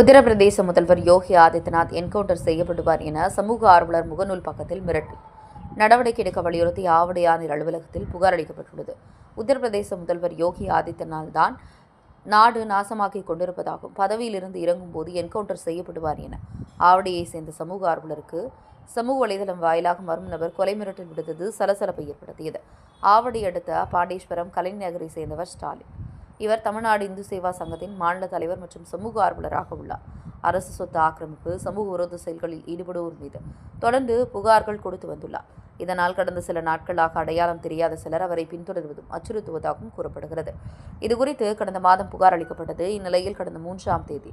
உத்தரப்பிரதேச முதல்வர் யோகி ஆதித்யநாத் என்கவுண்டர் செய்யப்படுவார் என சமூக ஆர்வலர் முகநூல் பக்கத்தில் மிரட்டல் நடவடிக்கை எடுக்க வலியுறுத்தி ஆவடி அலுவலகத்தில் புகார் அளிக்கப்பட்டுள்ளது. உத்தரப்பிரதேச முதல்வர் யோகி ஆதித்யநாத் தான் நாடு நாசமாக்கி கொண்டிருப்பதாகவும் பதவியிலிருந்து இறங்கும்போது என்கவுண்டர் செய்யப்படுவார் என. ஆவடியை சேர்ந்த சமூக ஆர்வலருக்கு சமூக வலைதளம் வாயிலாக மர்ம நபர் கொலை மிரட்டல் விடுத்தது சலசலப்பை ஏற்படுத்தியது. ஆவடி அடுத்த பாண்டேஸ்வரம் கலைநகரை சேர்ந்தவர் ஸ்டாலின். இவர் தமிழ்நாடு இந்து சேவா சங்கத்தின் மாநில தலைவர் மற்றும் சமூக ஆர்வலராக உள்ளார். அரசு சொத்து ஆக்கிரமிப்பு சமூக விரோத செயல்களில் ஈடுபடுவோர் மீது தொடர்ந்து புகார்கள் கொடுத்து வந்துள்ளார். இதனால் கடந்த சில நாட்களாக அடையாளம் தெரியாத சிலர் அவரை பின்தொடர்வதும் அச்சுறுத்துவதாகவும் கூறப்படுகிறது. இதுகுறித்து கடந்த மாதம் புகார் அளிக்கப்பட்டது இந்நிலையில் கடந்த மூன்றாம் தேதி.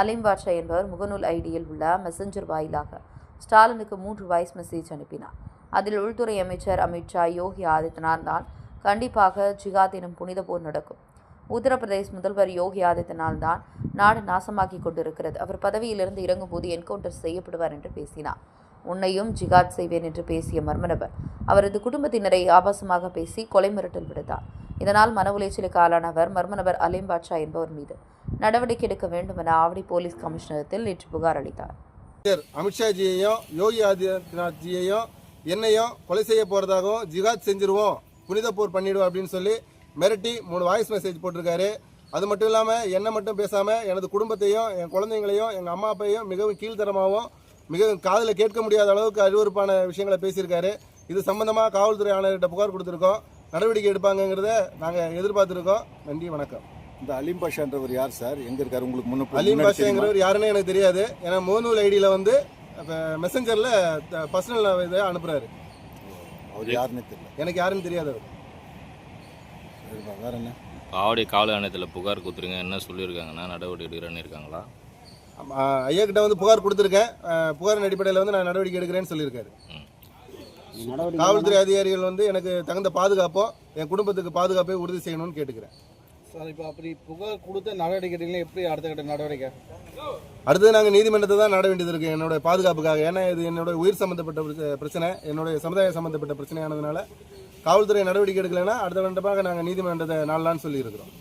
அலிம் பாட்ஷா என்பவர் முகநூல் ஐடியில் உள்ள மெசஞ்சர் வாயிலாக ஸ்டாலினுக்கு மூன்று வாய்ஸ் மெசேஜ் அனுப்பினார். அதில் உள்துறை அமைச்சர் அமித்ஷா யோகி ஆதித்யநாத் தான் கண்டிப்பாக ஜிகாத் எனும் புனித போர் நடக்கும். உத்தரப்பிரதேஷ் முதல்வர் யோகி ஆதித்யநாத் தான் நாடு நாசமாக்கி கொண்டிருக்கிறது. அவர் பதவியிலிருந்து இறங்கும்போது என்கவுண்டர் செய்யப்படுவார் என்று பேசினார். உன்னையும் ஜிகாத் செய்வேன் என்று பேசிய மர்மநபர் அவரது குடும்பத்தினரை ஆபாசமாக பேசி கொலை மிரட்டல் விடுத்தார். இதனால் மன உளைச்சலுக்கு ஆளானவர் மர்மநபர் அலீம் அலிம் பாட்ஷா என்பவர் மீது நடவடிக்கை எடுக்க வேண்டும் என ஆவடி போலீஸ் கமிஷனரத்தில் நேற்று புகார் அளித்தார். அமித்ஷாஜியையும் யோகி ஆதித்யநாத்ஜியையும் என்னையும் கொலை செய்ய போகிறதாகவும் ஜிகாத் செஞ்சிருவோம் புனித போர் பண்ணிடுவோம் அப்படின்னு சொல்லி மிரட்டி மூணு வாய்ஸ் மெசேஜ் போட்டிருக்காரு. அது மட்டும் இல்லாமல் என்னை மட்டும் பேசாமல் எனது குடும்பத்தையும் என் குழந்தைங்களையும் எங்கள் அம்மா அப்பையும் மிகவும் கீழ்த்தரமாகவும் மிகவும் காதில் கேட்க முடியாத அளவுக்கு அருவருப்பான விஷயங்களை பேசியிருக்காரு. இது சம்பந்தமாக காவல்துறை ஆணையர்கிட்ட புகார் கொடுத்துருக்கோம். நடவடிக்கை எடுப்பாங்கங்கிறத நாங்கள் எதிர்பார்த்துருக்கோம். நன்றி வணக்கம். இந்த அலிம் பாஷான்றவர் யார் சார்? எங்க இருக்காரு? உங்களுக்கு முன்ன அலீம்? பாஷாங்கிறவர் யாருன்னு எனக்கு தெரியாது. ஏன்னா முகநூல் ஐடியில் வந்து மெசஞ்சரில் பர்சனல் இதை அனுப்புகிறாரு அவர் யாருன்னு தெரியல. எனக்கு யாருன்னு தெரியாது. அவர் வேற என்ன? ஆவடி காவல் ஆணையத்தில் புகார் கொடுத்துருங்க. என்ன சொல்லியிருக்காங்கன்னா நடவடிக்கை எடுக்கிறேன்னு இருக்காங்களா ஆமா, ஐயா கிட்ட வந்து புகார் கொடுத்துருக்கேன். புகாரின் அடிப்படையில் வந்து நான் நடவடிக்கை எடுக்கிறேன்னு சொல்லியிருக்காரு. காவல்துறை அதிகாரிகள் வந்து எனக்கு தகுந்த பாதுகாப்போ என் குடும்பத்துக்கு பாதுகாப்பை உறுதி செய்யணும்னு கேட்டுக்கிறேன். சார் இப்போ அப்படி புகார் கொடுத்த நடவடிக்கை எப்படி அடுத்த கட்ட நடவடிக்கை? அடுத்தது நாங்கள் நீதிமன்றத்தை தான் நாட வேண்டியது இருக்கு என்னோட பாதுகாப்புக்காக. ஏன்னா இது என்னோட உயிர் சம்பந்தப்பட்ட பிரச்ச- பிரச்சனை. என்னுடைய சமுதாய சம்பந்தப்பட்ட பிரச்சனையானதுனால காவல்துறை நடவடிக்கை எடுக்கலைன்னா அடுத்த கண்டமாக நாங்கள் நீதிமன்றத்தை நாளான்னு சொல்லியிருக்கிறோம்.